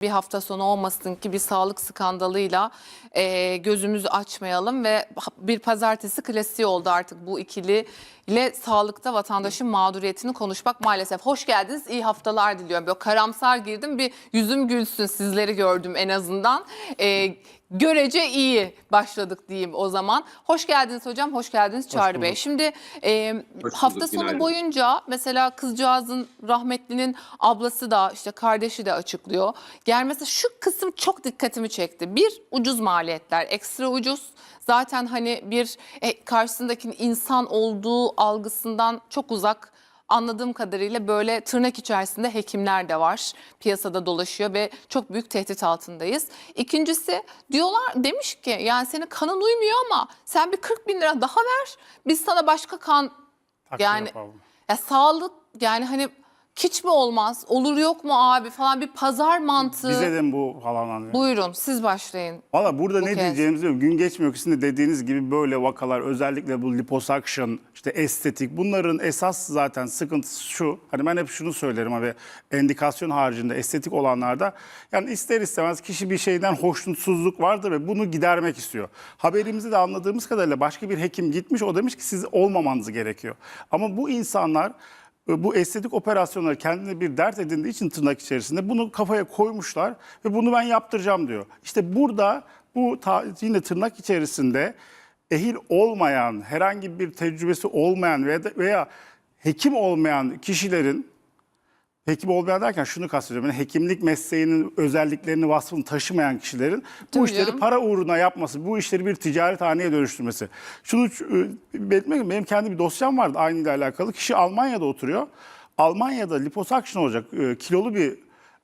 bir hafta sonu olmasın ki bir sağlık skandalıyla e, gözümüzü açmayalım ve bir pazartesi klasiği oldu artık bu ikili ile sağlıkta vatandaşın mağduriyetini konuşmak maalesef. Hoş geldiniz, iyi haftalar diliyorum. Böyle karamsar girdim, bir yüzüm gülsün sizleri gördüm en azından. E, görece iyi başladık diyeyim o zaman. Hoş geldiniz hocam, hoş geldiniz Çağrı Bey. bulduk. Şimdi e, hafta sonu günaydın. boyunca mesela kızcağızın rahmetlinin ablası da işte kardeşi de açıklıyor. Yani mesela şu kısım çok dikkatimi çekti. Bir ucuz maliyetler, ekstra ucuz. Zaten hani bir e, karşısındakinin insan olduğu algısından çok uzak. Anladığım kadarıyla böyle tırnak içerisinde hekimler de var. Piyasada dolaşıyor ve çok büyük tehdit altındayız. İkincisi diyorlar demiş ki yani senin kanın uymuyor ama sen bir 40 bin lira daha ver. Biz sana başka kan Takdir yani yapalım. ya sağlık yani hani hiç mi olmaz? Olur yok mu abi falan bir pazar mantığı. Bize de mi bu falan hani? Buyurun siz başlayın. Valla burada Bu ne kez. diyeceğimizi bilmiyorum. Gün geçmiyor ki sizin de dediğiniz gibi böyle vakalar özellikle bu liposuction, işte estetik bunların esas zaten sıkıntısı şu. Hani ben hep şunu söylerim abi endikasyon haricinde estetik olanlarda yani ister istemez kişi bir şeyden hoşnutsuzluk vardır ve bunu gidermek istiyor. Haberimizde de anladığımız kadarıyla başka bir hekim gitmiş o demiş ki siz olmamanız gerekiyor. Ama bu insanlar bu estetik operasyonları kendine bir dert edindiği için tırnak içerisinde bunu kafaya koymuşlar ve bunu ben yaptıracağım diyor. İşte burada bu ta- yine tırnak içerisinde ehil olmayan, herhangi bir tecrübesi olmayan veya, veya hekim olmayan kişilerin Hekim olmayan derken şunu kastediyorum. Yani hekimlik mesleğinin özelliklerini, vasfını taşımayan kişilerin bu Tabii işleri canım. para uğruna yapması, bu işleri bir ticaret haneye dönüştürmesi. Şunu e, belirtmek benim kendi bir dosyam vardı aynı ile alakalı. Kişi Almanya'da oturuyor. Almanya'da liposuction olacak e, kilolu bir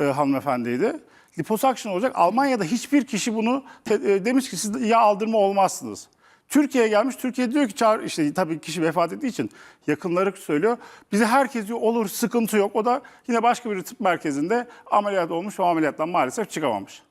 e, hanımefendiydi. Liposuction olacak. Almanya'da hiçbir kişi bunu demiş ki siz yağ aldırma olmazsınız. Türkiye'ye gelmiş. Türkiye diyor ki çağır işte tabii kişi vefat ettiği için yakınları söylüyor. Bize herkes diyor olur sıkıntı yok. O da yine başka bir tıp merkezinde ameliyat olmuş ve ameliyattan maalesef çıkamamış.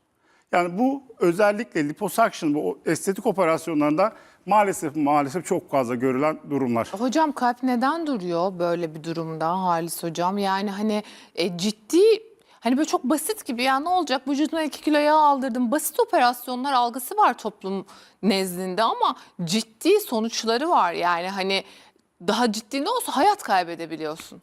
Yani bu özellikle liposuction bu estetik operasyonlarında maalesef maalesef çok fazla görülen durumlar. Hocam kalp neden duruyor böyle bir durumda Halis hocam? Yani hani e, ciddi hani böyle çok basit gibi ya ne olacak vücuduna 2 kilo yağ aldırdım. Basit operasyonlar algısı var toplum nezdinde ama ciddi sonuçları var. Yani hani daha ciddi ne olsa hayat kaybedebiliyorsun.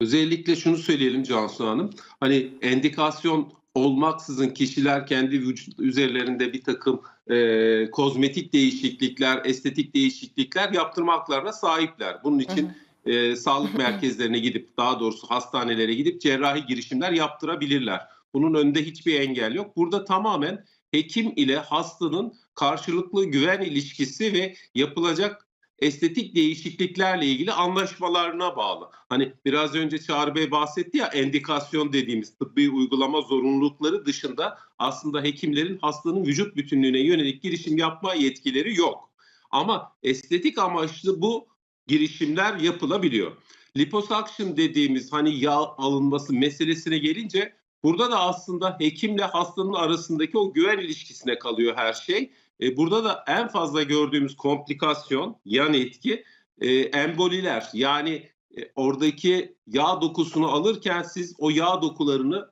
Özellikle şunu söyleyelim Cansu Hanım. Hani endikasyon olmaksızın kişiler kendi vücut üzerlerinde bir takım e, kozmetik değişiklikler, estetik değişiklikler yaptırma haklarına sahipler. Bunun için e, sağlık merkezlerine gidip daha doğrusu hastanelere gidip cerrahi girişimler yaptırabilirler. Bunun önünde hiçbir engel yok. Burada tamamen hekim ile hastanın karşılıklı güven ilişkisi ve yapılacak estetik değişikliklerle ilgili anlaşmalarına bağlı. Hani biraz önce Çağrı Bey bahsetti ya endikasyon dediğimiz tıbbi uygulama zorunlulukları dışında aslında hekimlerin hastanın vücut bütünlüğüne yönelik girişim yapma yetkileri yok. Ama estetik amaçlı bu girişimler yapılabiliyor. Liposuction dediğimiz hani yağ alınması meselesine gelince burada da aslında hekimle hastanın arasındaki o güven ilişkisine kalıyor her şey. E, burada da en fazla gördüğümüz komplikasyon, yan etki e, emboliler. Yani e, oradaki yağ dokusunu alırken siz o yağ dokularını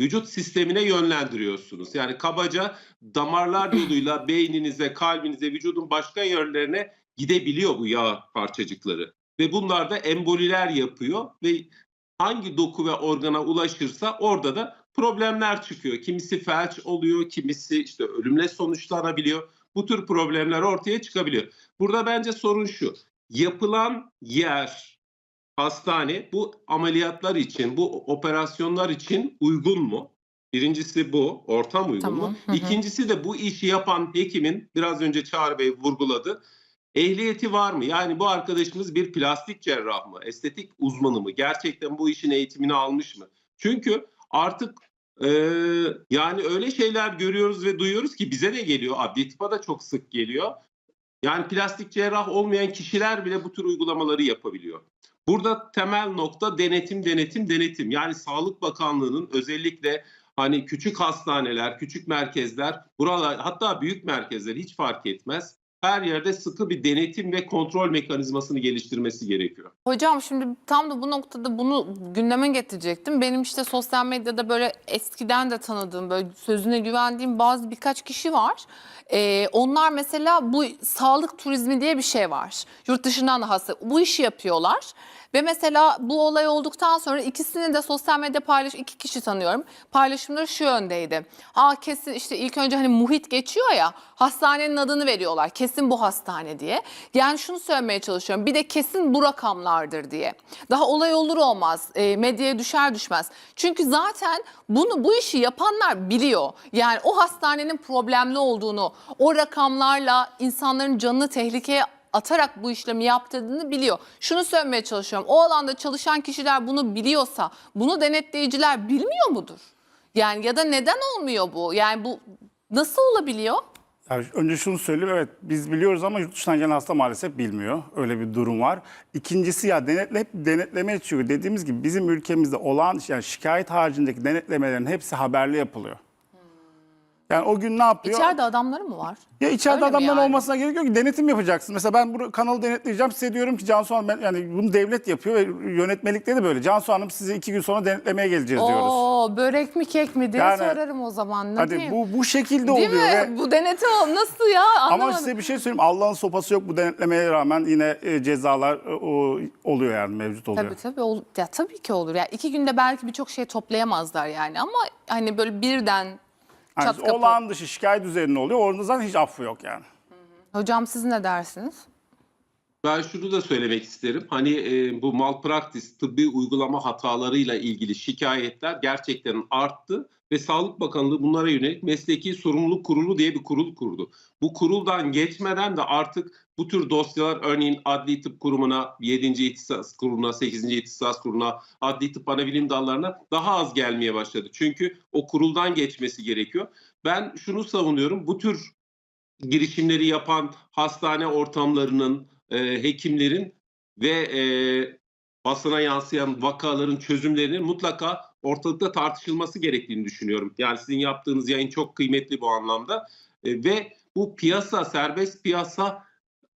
vücut sistemine yönlendiriyorsunuz. Yani kabaca damarlar yoluyla beyninize, kalbinize, vücudun başka yerlerine gidebiliyor bu yağ parçacıkları. Ve bunlar da emboliler yapıyor ve hangi doku ve organa ulaşırsa orada da problemler çıkıyor. Kimisi felç oluyor, kimisi işte ölümle sonuçlanabiliyor. Bu tür problemler ortaya çıkabiliyor. Burada bence sorun şu. Yapılan yer, hastane bu ameliyatlar için, bu operasyonlar için uygun mu? Birincisi bu, ortam uygun Tamam, mu? İkincisi de bu işi yapan hekimin, biraz önce Çağrı Bey vurguladı, ehliyeti var mı? Yani bu arkadaşımız bir plastik cerrah mı? Estetik uzmanı mı? Gerçekten bu işin eğitimini almış mı? Çünkü artık e, yani öyle şeyler görüyoruz ve duyuyoruz ki bize de geliyor. Adli tıpa da çok sık geliyor. Yani plastik cerrah olmayan kişiler bile bu tür uygulamaları yapabiliyor. Burada temel nokta denetim, denetim, denetim. Yani Sağlık Bakanlığı'nın özellikle hani küçük hastaneler, küçük merkezler, buralar hatta büyük merkezler hiç fark etmez. Her yerde sıkı bir denetim ve kontrol mekanizmasını geliştirmesi gerekiyor. Hocam şimdi tam da bu noktada bunu gündeme getirecektim. Benim işte sosyal medyada böyle eskiden de tanıdığım, böyle sözüne güvendiğim bazı birkaç kişi var. Ee, onlar mesela bu sağlık turizmi diye bir şey var. Yurt dışından da hasta. Bu işi yapıyorlar. Ve mesela bu olay olduktan sonra ikisini de sosyal medya paylaş iki kişi tanıyorum. Paylaşımları şu yöndeydi. Ha kesin işte ilk önce hani muhit geçiyor ya hastanenin adını veriyorlar. Kesin bu hastane diye. Yani şunu söylemeye çalışıyorum. Bir de kesin bu rakamlardır diye. Daha olay olur olmaz. E, medyaya düşer düşmez. Çünkü zaten bunu bu işi yapanlar biliyor. Yani o hastanenin problemli olduğunu, o rakamlarla insanların canını tehlikeye atarak bu işlemi yaptırdığını biliyor. Şunu söylemeye çalışıyorum. O alanda çalışan kişiler bunu biliyorsa bunu denetleyiciler bilmiyor mudur? Yani ya da neden olmuyor bu? Yani bu nasıl olabiliyor? Yani önce şunu söyleyeyim evet biz biliyoruz ama yurt dışından gelen hasta maalesef bilmiyor. Öyle bir durum var. İkincisi ya denetle, hep denetleme çünkü dediğimiz gibi bizim ülkemizde olan yani şikayet haricindeki denetlemelerin hepsi haberli yapılıyor. Yani o gün ne yapıyor? İçeride adamları mı var? Ya içeride Öyle mi adamların yani? olmasına gerek yok ki denetim yapacaksın. Mesela ben bu kanalı denetleyeceğim size diyorum ki Cansu Hanım ben, yani bunu devlet yapıyor ve yönetmelikte de böyle. Cansu Hanım size iki gün sonra denetlemeye geleceğiz diyoruz. Oo börek mi kek mi diye Yani- sorarım o zaman. Ne Hadi diyeyim? bu bu şekilde Değil oluyor mi? ve Bu denetim nasıl ya? Anlamadım. ama size bir şey söyleyeyim Allah'ın sopası yok bu denetlemeye rağmen yine e, cezalar e, o, oluyor yani mevcut oluyor. Tabii tabii ol- ya tabii ki olur. Ya iki günde belki birçok şey toplayamazlar yani ama hani böyle birden Yani çat kapı. olağan dışı şikayet üzerine oluyor. Orada zaten hiç affı yok yani. Hocam siz ne dersiniz? Ben şunu da söylemek isterim. Hani e, bu malpraktis, tıbbi uygulama hatalarıyla ilgili şikayetler gerçekten arttı ve Sağlık Bakanlığı bunlara yönelik Mesleki Sorumluluk Kurulu diye bir kurul kurdu. Bu kuruldan geçmeden de artık bu tür dosyalar örneğin Adli Tıp Kurumu'na, 7. İhtisas Kurulu'na, 8. İhtisas Kurulu'na, Adli Tıp Anabilim Dallarına daha az gelmeye başladı. Çünkü o kuruldan geçmesi gerekiyor. Ben şunu savunuyorum. Bu tür girişimleri yapan hastane ortamlarının, e, hekimlerin ve e, basına yansıyan vakaların çözümlerinin mutlaka ortalıkta tartışılması gerektiğini düşünüyorum. Yani sizin yaptığınız yayın çok kıymetli bu anlamda E, ve bu piyasa, serbest piyasa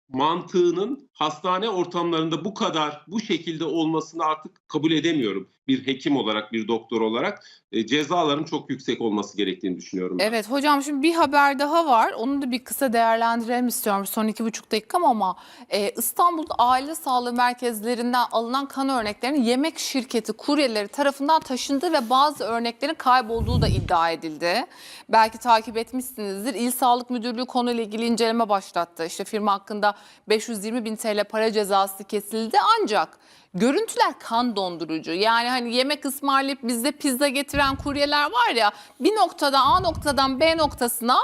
mantığının hastane ortamlarında bu kadar bu şekilde olmasını artık kabul edemiyorum. Bir hekim olarak, bir doktor olarak e, cezaların çok yüksek olması gerektiğini düşünüyorum. ben. Evet hocam şimdi bir haber daha var. Onu da bir kısa değerlendirelim istiyorum son iki buçuk dakikam ama e, İstanbul'da aile sağlığı merkezlerinden alınan kan örneklerinin yemek şirketi kuryeleri tarafından taşındığı ve bazı örneklerin kaybolduğu da iddia edildi. Belki takip etmişsinizdir. İl Sağlık Müdürlüğü konuyla ilgili inceleme başlattı. İşte firma hakkında 520 bin TL para cezası kesildi ancak Görüntüler kan dondurucu. Yani hani yemek ısmarlayıp bize pizza getiren kuryeler var ya bir noktada A noktadan B noktasına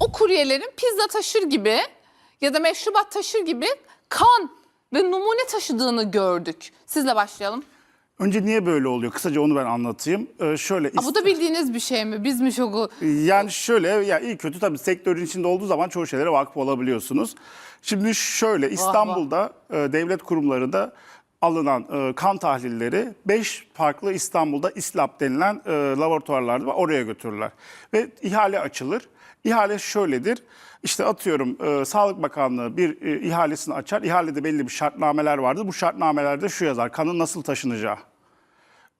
o kuryelerin pizza taşır gibi ya da meşrubat taşır gibi kan ve numune taşıdığını gördük. Sizle başlayalım. Önce niye böyle oluyor? Kısaca onu ben anlatayım. Ee, şöyle Aa, bu da bildiğiniz bir şey mi? Biz mi şoku? Yani şöyle ya iyi kötü tabii sektörün içinde olduğu zaman çoğu şeylere vakıf olabiliyorsunuz. Şimdi şöyle İstanbul'da e, devlet kurumlarında alınan e, kan tahlilleri 5 farklı İstanbul'da İSLAB denilen e, laboratuvarlarda var, oraya götürürler. Ve ihale açılır. İhale şöyledir. İşte atıyorum e, Sağlık Bakanlığı bir e, ihalesini açar. İhalede belli bir şartnameler vardır. Bu şartnamelerde şu yazar. Kanın nasıl taşınacağı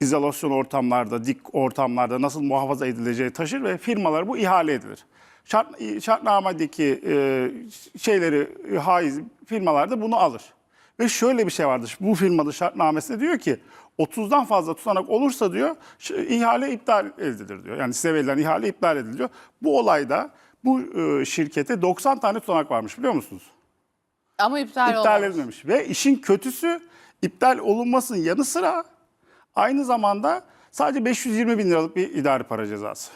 izolasyon ortamlarda, dik ortamlarda nasıl muhafaza edileceği taşır ve firmalar bu ihale edilir. Şart, şartnamedeki e, şeyleri e, haiz firmalar da bunu alır. Ve şöyle bir şey vardır. Bu firmanın şartnamesinde diyor ki 30'dan fazla tutanak olursa diyor ihale iptal edilir diyor. Yani size verilen ihale iptal ediliyor. Bu olayda bu e, şirkete 90 tane tutanak varmış biliyor musunuz? Ama iptal, iptal edilmemiş. Ve işin kötüsü iptal olunmasının yanı sıra aynı zamanda sadece 520 bin liralık bir idari para cezası.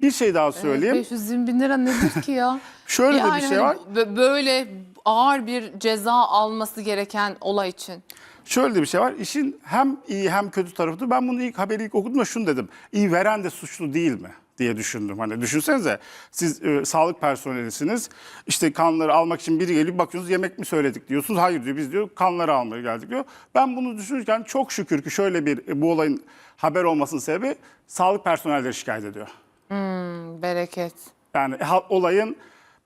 Bir şey daha söyleyeyim. 520 bin lira nedir ki ya? Şöyle de bir Yani şey hani var. bö- Böyle ağır bir ceza alması gereken olay için. Şöyle de bir şey var. İşin hem iyi hem kötü tarafı. Ben bunu ilk haberi ilk okuduğumda şunu dedim. İyi veren de suçlu değil mi? diye düşündüm. Hani düşünsenize siz e, sağlık personelisiniz. İşte kanları almak için biri gelip bakıyorsunuz yemek mi söyledik diyorsunuz. Hayır diyor biz diyor kanları almaya geldik diyor. Ben bunu düşünürken çok şükür ki şöyle bir e, bu olayın haber olmasının sebebi sağlık personelleri şikayet ediyor. Hmm, bereket. Yani olayın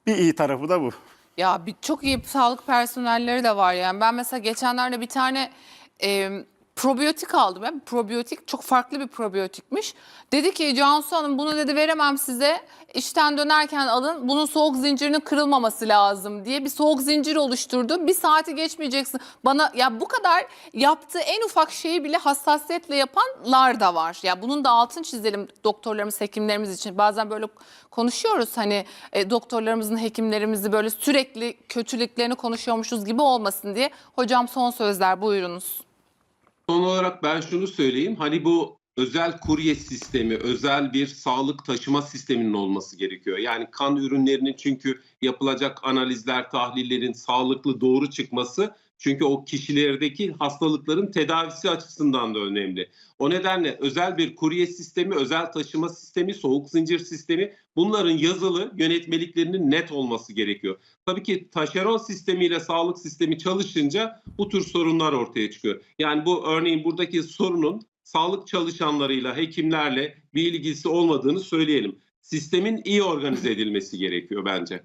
bir iyi tarafı da bu. Ya bir, çok iyi sağlık personelleri de var yani. Ben mesela geçenlerde bir tane e, probiyotik aldım. Ben probiyotik çok farklı bir probiyotikmiş. Dedi ki Cansu Hanım bunu dedi veremem size. İşten dönerken alın. Bunun soğuk zincirinin kırılmaması lazım diye bir soğuk zincir oluşturdu. Bir saati geçmeyeceksin. Bana ya bu kadar yaptığı en ufak şeyi bile hassasiyetle yapanlar da var. Ya bunun da altını çizelim doktorlarımız, hekimlerimiz için. Bazen böyle konuşuyoruz hani e, doktorlarımızın, hekimlerimizi böyle sürekli kötülüklerini konuşuyormuşuz gibi olmasın diye. Hocam son sözler buyurunuz. Son olarak ben şunu söyleyeyim. Hani bu özel kurye sistemi, özel bir sağlık taşıma sisteminin olması gerekiyor. Yani kan ürünlerinin çünkü yapılacak analizler, tahlillerin sağlıklı doğru çıkması çünkü o kişilerdeki hastalıkların tedavisi açısından da önemli. O nedenle özel bir kurye sistemi, özel taşıma sistemi, soğuk zincir sistemi bunların yazılı yönetmeliklerinin net olması gerekiyor. Tabii ki taşeron sistemiyle sağlık sistemi çalışınca bu tür sorunlar ortaya çıkıyor. Yani bu örneğin buradaki sorunun sağlık çalışanlarıyla, hekimlerle bir ilgisi olmadığını söyleyelim. Sistemin iyi organize edilmesi gerekiyor bence.